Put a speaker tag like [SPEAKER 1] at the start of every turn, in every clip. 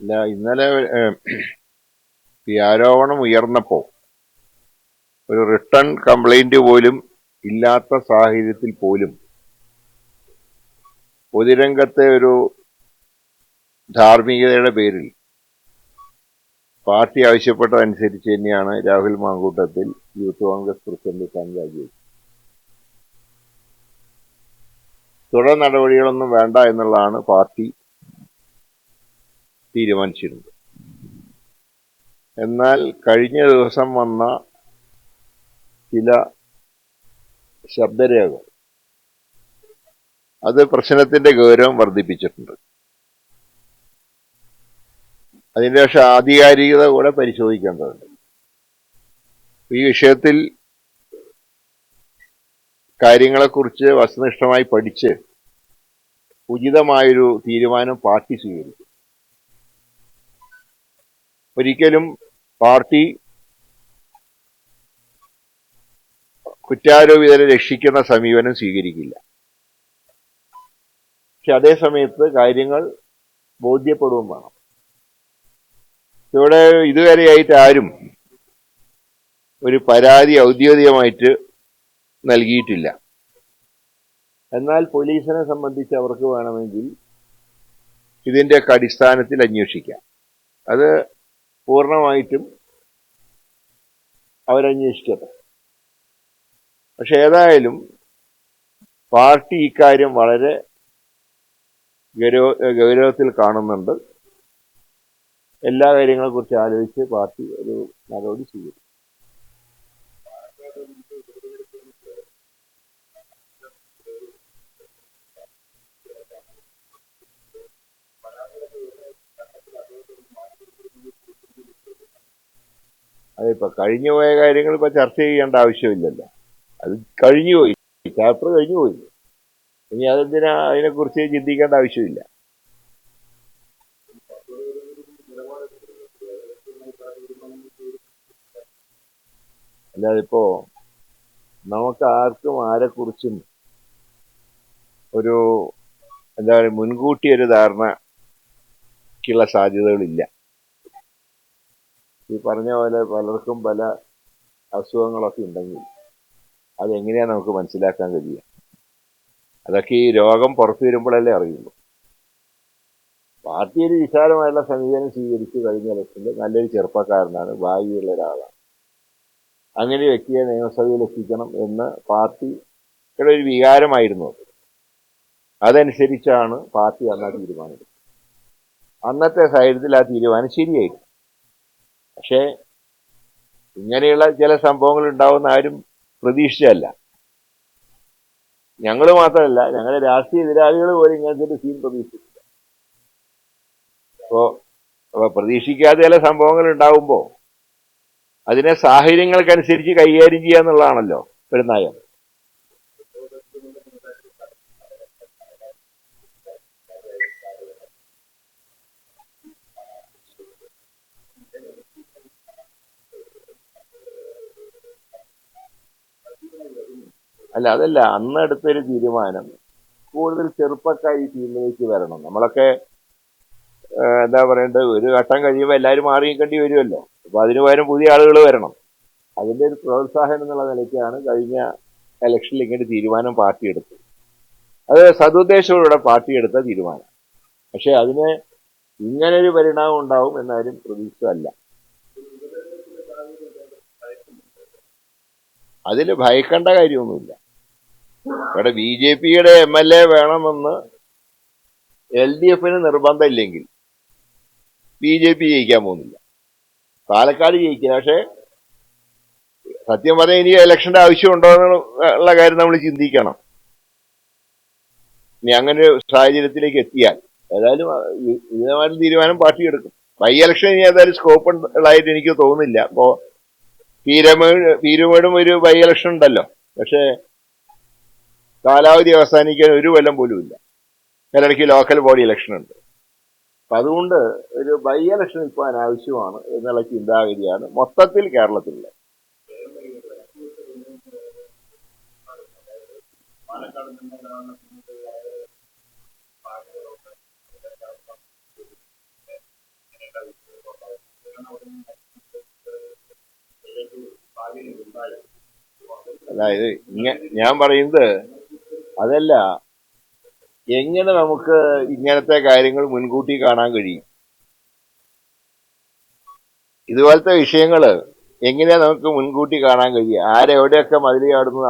[SPEAKER 1] ഇല്ല ഇന്നലെ ആരോപണം ഉയർന്നപ്പോൾ ഒരു റിട്ടേൺ കംപ്ലൈന്റ് പോലും ഇല്ലാത്ത സാഹചര്യത്തിൽ പോലും പൊതുരംഗത്തെ ഒരു ധാർമ്മികതയുടെ പേരിൽ പാർട്ടി ആവശ്യപ്പെട്ടതനുസരിച്ച് തന്നെയാണ് Rahul Mamkootathil youth Congress president സ്ഥാനം തുടർ നടപടികളൊന്നും വേണ്ട എന്നുള്ളതാണ് പാർട്ടി തീരുമാനിച്ചിരുന്നത്. എന്നാൽ കഴിഞ്ഞ ദിവസം വന്ന ചില ശബ്ദരേഖ അത് പ്രശ്നത്തിന്റെ ഗൗരവം വർദ്ധിപ്പിച്ചിട്ടുണ്ട്. അതിന്റെ പക്ഷെ ആധികാരികത കൂടെ പരിശോധിക്കേണ്ടതുണ്ട്. ഈ വിഷയത്തിൽ കാര്യങ്ങളെക്കുറിച്ച് വസ്തുനിഷ്ഠമായി പഠിച്ച് ഉചിതമായൊരു തീരുമാനം പാർട്ടി സ്വീകരിക്കും ഒരിക്കലും പാർട്ടി കുറ്റാരോപിതരെ രക്ഷിക്കുന്ന സമീപനം സ്വീകരിക്കില്ല. പക്ഷെ അതേ സമയത്ത് കാര്യങ്ങൾ ബോധ്യപ്പെടുകയും വേണം. ഇവിടെ ഇതുവരെയായിട്ട് ആരും ഒരു പരാതി ഔദ്യോഗികമായിട്ട് നൽകിയിട്ടില്ല. എന്നാൽ പോലീസിനെ സംബന്ധിച്ച് അവർക്ക് വേണമെങ്കിൽ ഇതിന്റെയൊക്കെ അടിസ്ഥാനത്തിൽ അന്വേഷിക്കാം. അത് പൂർണമായിട്ടും അവരന്വേഷിക്കട്ടെ. പക്ഷെ ഏതായാലും പാർട്ടി ഇക്കാര്യം വളരെ ഗൗരവ ഗൗരവത്തിൽ കാണുന്നുണ്ട്. എല്ലാ കാര്യങ്ങളെ കുറിച്ച് ആലോചിച്ച് പാർട്ടി ഒരു നടപടി സ്വീകരിക്കും. അതിപ്പോ കഴിഞ്ഞു പോയ കാര്യങ്ങൾ ഇപ്പൊ ചർച്ച ചെയ്യേണ്ട ആവശ്യമില്ലല്ലോ. അത് കഴിഞ്ഞു പോയി. ചാപ്റ്റർ കഴിഞ്ഞു പോയി. ഇനി അതെന്തിനാ അതിനെക്കുറിച്ച് ചിന്തിക്കേണ്ട ആവശ്യമില്ല. അല്ലാതെ ഇപ്പോ നമുക്ക് ആർക്കും ആരെക്കുറിച്ചും ഒരു എന്താ പറയുക മുൻകൂട്ടി ഒരു ധാരണയ്ക്കുള്ള സാധ്യതകളില്ല. ഈ പറഞ്ഞ പോലെ പലർക്കും പല അസുഖങ്ങളൊക്കെ ഉണ്ടെങ്കിൽ അതെങ്ങനെയാ നമുക്ക് മനസ്സിലാക്കാൻ കഴിയുക? അതൊക്കെ ഈ രോഗം പുറത്തു വരുമ്പോഴല്ലേ അറിയുള്ളൂ. പാർട്ടി ഒരു വിശാലമായുള്ള സമീപനം സ്വീകരിച്ചു കഴിഞ്ഞ ഇലക്ഷനിൽ നല്ലൊരു ചെറുപ്പക്കാരനാണ് ഭാവിയുള്ള ഒരാളാണ്. അങ്ങനെ വ്യക്തിയെ നിയമസഭയിൽ എത്തിക്കണം എന്ന് പാർട്ടിയുടെ ഒരു വികാരമായിരുന്നു അത്. അതനുസരിച്ചാണ് പാർട്ടി അന്ന് ആ തീരുമാനം അന്നത്തെ സാഹചര്യത്തിൽ ആ തീരുമാനം ശരിയായിരുന്നു പക്ഷേ ഇങ്ങനെയുള്ള ചില സംഭവങ്ങൾ ഉണ്ടാവുന്ന ആരും പ്രതീക്ഷിച്ചല്ല ഞങ്ങൾ മാത്രമല്ല ഞങ്ങളുടെ രാഷ്ട്രീയ എതിരാളികൾ പോലും ഇങ്ങനത്തെ ഒരു സീൻ പ്രതീക്ഷിച്ചില്ല അപ്പോ അപ്പൊ പ്രതീക്ഷിക്കാതെ ചില സംഭവങ്ങൾ ഉണ്ടാവുമ്പോൾ അതിനെ സാഹചര്യങ്ങൾക്കനുസരിച്ച് കൈകാര്യം ചെയ്യുക എന്നുള്ളതാണല്ലോ ഒരു നയം അല്ല അതല്ല. അന്ന് എടുത്തൊരു തീരുമാനം. കൂടുതൽ ചെറുപ്പക്കാർ ഈ ടീമിലേക്ക് വരണം. നമ്മളൊക്കെ എന്താ പറയണ്ടത്? ഒരു ഘട്ടം കഴിയുമ്പോൾ എല്ലാവരും മാറി നിൽക്കേണ്ടി വരുമല്ലോ. അപ്പോൾ അതിന് പകരം പുതിയ ആളുകൾ വരണം. അതിന്റെ ഒരു പ്രോത്സാഹനം എന്നുള്ള നിലയ്ക്കാണ് കഴിഞ്ഞ ഇലക്ഷനിൽ ഇങ്ങനെ തീരുമാനം പാർട്ടി എടുത്തത്. അത് സതുദ്ദേശത്തോടെ പാർട്ടി എടുത്ത തീരുമാനം. പക്ഷേ അതിന് ഇങ്ങനൊരു പരിണാമം ഉണ്ടാവും എന്നാരും പ്രതീക്ഷിച്ചതല്ല. അതിൽ ഭയക്കേണ്ട കാര്യമൊന്നുമില്ല. ഇവിടെ ബി ജെ പിയുടെ എം എൽ എ വേണമെന്ന് എൽ ഡി എഫിന് നിർബന്ധമില്ലെങ്കിൽ ബി ജെ പി ജയിക്കാൻ പോകുന്നില്ല. പാലക്കാട് ജയിക്കില്ല പക്ഷേ സത്യം പറഞ്ഞാൽ ഇനി ഇലക്ഷന്റെ ആവശ്യമുണ്ടോ എന്നുള്ള കാര്യം നമ്മൾ ചിന്തിക്കണം. ഇനി അങ്ങനെ ഒരു സാഹചര്യത്തിലേക്ക് എത്തിയാൽ ഏതായാലും ഇതേമാതിരി തീരുമാനം പാർട്ടി എടുക്കും. ബൈ ഇലക്ഷൻ ഇനി ഏതായാലും സ്കോപ്പ് ഉള്ളതായിട്ട് എനിക്ക് തോന്നുന്നില്ല. അപ്പോ പീരമേട് പീരുമേടും ഒരു ബൈ ഇലക്ഷൻ ഉണ്ടല്ലോ. പക്ഷേ കാലാവധി അവസാനിക്കാൻ ഒരു കൊല്ലം പോലും ഇല്ല. ഇതിനിടയ്ക്ക് ലോക്കൽ ബോഡി ഇലക്ഷൻ ഉണ്ട്. അപ്പൊ അതുകൊണ്ട് ഒരു ബൈ ഇലക്ഷൻ ഇപ്പോൾ അനാവശ്യമാണ് എന്നുള്ള ചിന്താഗതിയാണ് മൊത്തത്തിൽ കേരളത്തിലുള്ളത്. അതായത് ഞാൻ പറയുന്നത് അതല്ല എങ്ങനെ നമുക്ക് ഇങ്ങനത്തെ കാര്യങ്ങൾ മുൻകൂട്ടി കാണാൻ കഴിയും ഇതുപോലത്തെ വിഷയങ്ങൾ എങ്ങനെയാ നമുക്ക് മുൻകൂട്ടി കാണാൻ കഴിയുക ആരെവിടെയൊക്കെ മതിൽ ആർക്കും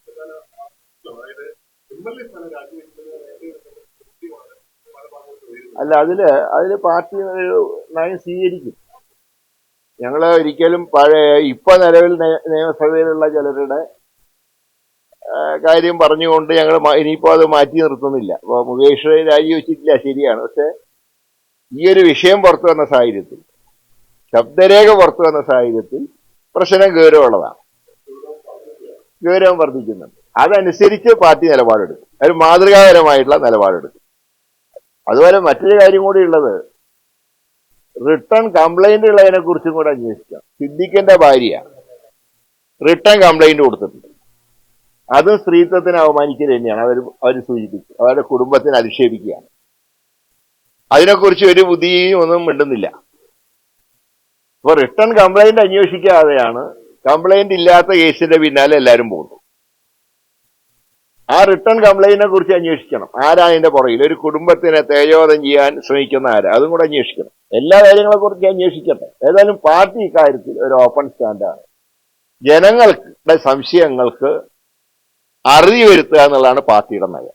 [SPEAKER 2] പ്രധാന ആവശ്യം. അതായത് എം എൽ എ സ്ഥാനം രാജിവെക്കുന്നത്
[SPEAKER 1] അല്ല അതിൽ അതിൽ പാർട്ടി ഒരു നയം സ്വീകരിക്കും. ഞങ്ങൾ ഒരിക്കലും പഴയ ഇപ്പൊ നിലവിൽ നിയമസഭയിലുള്ള ചിലരുടെ കാര്യം പറഞ്ഞുകൊണ്ട് ഞങ്ങൾ ഇനിയിപ്പോ അത് മാറ്റി നിർത്തുന്നില്ല. അപ്പൊ മുകേഷ് രാജിവെച്ചിട്ടില്ല ശരിയാണ്. പക്ഷെ ഈ ഒരു വിഷയം പുറത്തു വന്ന സാഹചര്യത്തിൽ ശബ്ദരേഖ പുറത്തു വന്ന സാഹചര്യത്തിൽ പ്രശ്നം ഗൗരവമുള്ളതാണ്. ഗൗരവം വർദ്ധിക്കുന്നുണ്ട്. അതനുസരിച്ച് പാർട്ടി നിലപാടെടുക്കും. അതിന് മാതൃകാപരമായിട്ടുള്ള നിലപാടെടുക്കും. അതുപോലെ മറ്റൊരു കാര്യം കൂടി ഉള്ളത്. റിട്ടേൺ കംപ്ലൈന്റ് ഉള്ളതിനെ കുറിച്ചും കൂടെ അന്വേഷിക്കാം. സിദ്ദിഖിന്റെ ഭാര്യ റിട്ടേൺ കംപ്ലൈന്റ് കൊടുത്തിട്ടുണ്ട്. അതും സ്ത്രീത്വത്തിന് അവമാനിക്കൽ തന്നെയാണ്. അവർ അവർ സൂചിപ്പിച്ചു. അവരുടെ കുടുംബത്തിന് അധിക്ഷേപിക്കുകയാണ്. അതിനെക്കുറിച്ച് ഒരു ബുദ്ധിയും ഒന്നും മിണ്ടുന്നില്ല. അപ്പൊ റിട്ടേൺ കംപ്ലൈന്റ് അന്വേഷിക്കാതെയാണ് കംപ്ലൈന്റ് ഇല്ലാത്ത കേസിന്റെ പിന്നാലെ എല്ലാവരും പോകുന്നത്. ആ റിട്ടേൺ കംപ്ലൈന്റിനെ കുറിച്ച് അന്വേഷിക്കണം. ആരാണ് അതിന്റെ പുറകിൽ? ഒരു കുടുംബത്തിനെ തേജോധം ചെയ്യാൻ ശ്രമിക്കുന്ന ആര്? അതും കൂടെ അന്വേഷിക്കണം. എല്ലാ കാര്യങ്ങളെ കുറിച്ച് അന്വേഷിക്കട്ടെ. ഏതായാലും പാർട്ടി ഇക്കാര്യത്തിൽ ഒരു ഓപ്പൺ സ്റ്റാൻഡാണ് ജനങ്ങളുടെ സംശയങ്ങൾക്ക് അറുതി വരുത്തുക എന്നുള്ളതാണ് പാർട്ടിയുടെ നയം.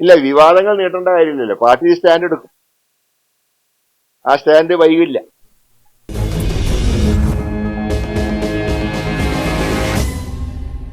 [SPEAKER 1] ഇല്ല വിവാദങ്ങൾ നീട്ടേണ്ട കാര്യമില്ലല്ലോ. പാർട്ടി സ്റ്റാൻഡ് എടുക്കും. ആ സ്റ്റാൻഡ് വൈകില്ല.